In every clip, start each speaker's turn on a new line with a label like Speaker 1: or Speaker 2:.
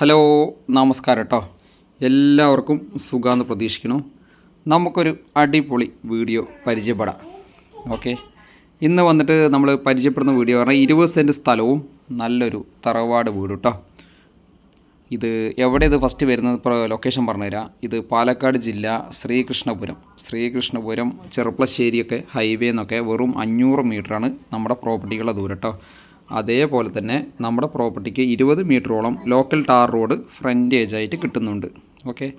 Speaker 1: Hello നമസ്കാരം കേട്ടോ എല്ലാവർക്കും സുഖമെന്ന് പ്രതീക്ഷിക്കുന്നു. നമുക്കൊരു അടിപൊളി വീഡിയോ പരിചയപ്പെടാം. ഓക്കെ. ഇന്ന് വന്നിട്ട് നമ്മൾ പരിചയപ്പെടുന്ന വീഡിയോ പറഞ്ഞാൽ ഇരുപത് സെന്റ് സ്ഥലവും നല്ലൊരു തറവാട് വീട് കേട്ടോ ഇത് എവിടെ ഇത് ഫസ്റ്റ് വരുന്നത് ലൊക്കേഷൻ പറഞ്ഞുതരാം. ഇത് പാലക്കാട് ജില്ല ശ്രീകൃഷ്ണപുരം. ശ്രീകൃഷ്ണപുരം ചെറുപ്പളശ്ശേരിയൊക്കെ ഹൈവേ എന്നൊക്കെ വെറും അഞ്ഞൂറ് മീറ്ററാണ് നമ്മുടെ പ്രോപ്പർട്ടികളുടെ ദൂരം കേട്ടോ അതേപോലെ തന്നെ നമ്മുടെ പ്രോപ്പർട്ടിക്ക് ഇരുപത് മീറ്ററോളം ലോക്കൽ ടാർ റോഡ് ഫ്രണ്ടേജ് ആയിട്ട് കിട്ടുന്നുണ്ട്. ഓക്കെ?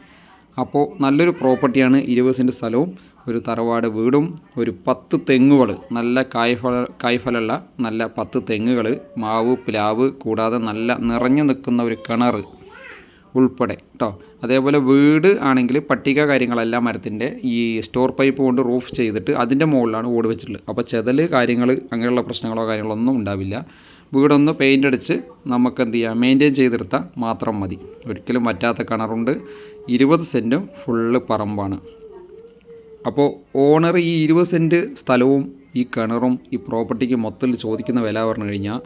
Speaker 1: അപ്പോൾ നല്ലൊരു പ്രോപ്പർട്ടിയാണ് ഇരുപത് സെന്റ് സ്ഥലവും ഒരു തറവാട് വീടും ഒരു പത്ത് തെങ്ങുകൾ നല്ല കായ്ഫല കായ്ഫലമുള്ള നല്ല പത്ത് തെങ്ങുകൾ മാവ് പ്ലാവ് കൂടാതെ നല്ല നിറഞ്ഞു നിൽക്കുന്ന ഒരു കിണർ ഉൾപ്പെടെ കേട്ടോ അതേപോലെ വീട് ആണെങ്കിൽ പട്ടിക കാര്യങ്ങളെല്ലാം മരത്തിന്റെ. ഈ സ്റ്റോർ പൈപ്പ് കൊണ്ട് റൂഫ് ചെയ്തിട്ട് അതിന്റെ മുകളിലാണ് ഓട് വെച്ചിട്ടുള്ളത്. അപ്പോൾ ചെതൽ കാര്യങ്ങൾ അങ്ങനെയുള്ള പ്രശ്നങ്ങളോ കാര്യങ്ങളോ ഒന്നും ഉണ്ടാവില്ല. വീടൊന്ന് പെയിന്റ് അടിച്ച് നമുക്ക് എന്ത് ചെയ്യാം? മെയിന്റെയിൻ ചെയ്തെടുത്താൽ മാത്രം മതി. ഒരിക്കലും പറ്റാത്ത കിണറുണ്ട്. ഇരുപത് സെന്റും ഫുള്ള് പറമ്പാണ്. അപ്പോൾ ഓണർ ഈ ഇരുപത് സെന്റ് സ്ഥലവും ഈ കിണറും ഈ പ്രോപ്പർട്ടിക്ക് മൊത്തത്തിൽ ചോദിക്കുന്ന വില പറഞ്ഞു കഴിഞ്ഞാൽ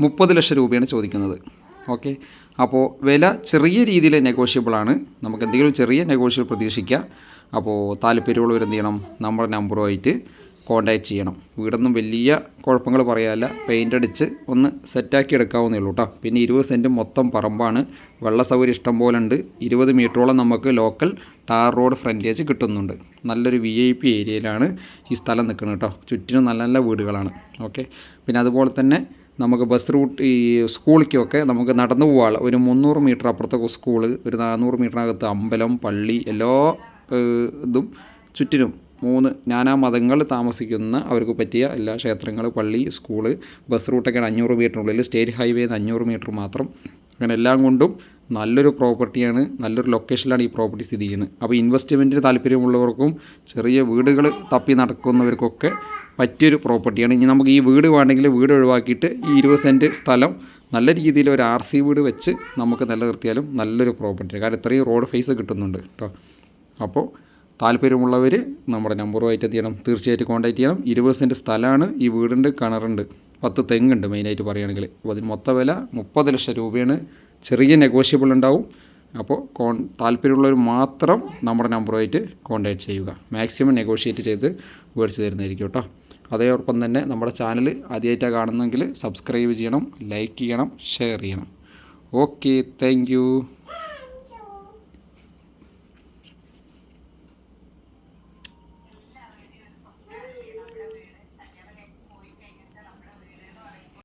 Speaker 1: മുപ്പത് ലക്ഷം രൂപയാണ് ചോദിക്കുന്നത്. ഓക്കെ. അപ്പോൾ വില ചെറിയ രീതിയിൽ നെഗോഷ്യബിൾ ആണ്. നമുക്ക് എന്തെങ്കിലും ചെറിയ നെഗോഷ്യബിൾ പ്രതീക്ഷിക്കാം. അപ്പോൾ താല്പര്യമുള്ളവർ എന്ത് ചെയ്യണം? നമ്മുടെ നമ്പറുമായിട്ട് കോൺടാക്റ്റ് ചെയ്യണം. വീടൊന്നും വലിയ കുഴപ്പങ്ങൾ പറയാല്ല പെയിന്റ് അടിച്ച് ഒന്ന് സെറ്റാക്കി എടുക്കാവുന്നേ ഉള്ളൂ കേട്ടോ പിന്നെ ഇരുപത് സെന്റ് മൊത്തം പറമ്പാണ്. വെള്ള സൗകര്യം ഇഷ്ടം പോലെ ഉണ്ട്. ഇരുപത് മീറ്ററോളം നമുക്ക് ലോക്കൽ ടാർ റോഡ് ഫ്രണ്ടേജ് കിട്ടുന്നുണ്ട്. നല്ലൊരു വി ഐ പി ഏരിയയിലാണ് ഈ സ്ഥലം നിൽക്കുന്നത് കേട്ടോ ചുറ്റിനും നല്ല നല്ല വീടുകളാണ്. ഓക്കെ. പിന്നെ അതുപോലെ തന്നെ നമുക്ക് ബസ് റൂട്ട് ഈ സ്കൂളിലേക്കൊക്കെ നമുക്ക് നടന്നു പോകാനുള്ള ഒരു മുന്നൂറ് മീറ്റർ അപ്പുറത്തൊക്കെ സ്കൂൾ ഒരു നാനൂറ് മീറ്ററിനകത്ത് അമ്പലം പള്ളി എല്ലാ ഇതും ചുറ്റിനും മൂന്ന് നാനാ മതങ്ങൾ താമസിക്കുന്ന അവർക്ക് പറ്റിയ എല്ലാ ക്ഷേത്രങ്ങൾ പള്ളി സ്കൂൾ ബസ് റൂട്ടൊക്കെയാണ് അഞ്ഞൂറ് മീറ്ററിനുള്ളിൽ സ്റ്റേറ്റ് ഹൈവേ അഞ്ഞൂറ് മീറ്റർ മാത്രം. അങ്ങനെ എല്ലാം കൊണ്ടും നല്ലൊരു പ്രോപ്പർട്ടിയാണ് നല്ലൊരു ലൊക്കേഷനിലാണ് ഈ പ്രോപ്പർട്ടി സ്ഥിതി ചെയ്യുന്നത്. അപ്പോൾ ഇൻവെസ്റ്റ്മെന്റിന് താല്പര്യമുള്ളവർക്കും ചെറിയ വീടുകൾ തപ്പി നടക്കുന്നവർക്കൊക്കെ പറ്റിയൊരു പ്രോപ്പർട്ടിയാണ്. ഇനി നമുക്ക് ഈ വീട് വേണമെങ്കിൽ വീട് ഒഴിവാക്കിയിട്ട് ഈ ഇരുപത് സെന്റ് സ്ഥലം നല്ല രീതിയിൽ ഒരു ആർ സി വീട് വെച്ച് നമുക്ക് നിലനിർത്തിയാലും നല്ലൊരു പ്രോപ്പർട്ടിയാണ്. കാരണം ഇത്രയും റോഡ് ഫേസ് കിട്ടുന്നുണ്ട് കേട്ടോ. അപ്പോൾ താല്പര്യമുള്ളവർ നമ്മുടെ നമ്പറുമായിട്ട് എന്ത് ചെയ്യണം? തീർച്ചയായിട്ടും കോൺടാക്ട് ചെയ്യണം. ഇരുപത് സെന്റ് സ്ഥലമാണ് ഈ വീടുണ്ട് കിണറുണ്ട്. പത്ത് തെങ്ങുണ്ട് മെയിനായിട്ട് പറയുകയാണെങ്കിൽ. അപ്പോൾ അതിന് മൊത്ത വില മുപ്പത് ലക്ഷം രൂപയാണ്. ചെറിയ നെഗോഷ്യബിൾ ഉണ്ടാവും. അപ്പോൾ കോൺ താല്പര്യമുള്ളവർ മാത്രം നമ്മുടെ നമ്പറുമായിട്ട് കോൺടാക്ട് ചെയ്യുക. മാക്സിമം നെഗോഷിയേറ്റ് ചെയ്ത് മേടിച്ച് തരുന്നതായിരിക്കും കേട്ടോ. അതേയോടൊപ്പം തന്നെ നമ്മുടെ ചാനൽ ആദ്യമായിട്ടാണ് കാണുന്നെങ്കിൽ സബ്സ്ക്രൈബ് ചെയ്യണം ലൈക്ക് ചെയ്യണം ഷെയർ ചെയ്യണം. Okay thank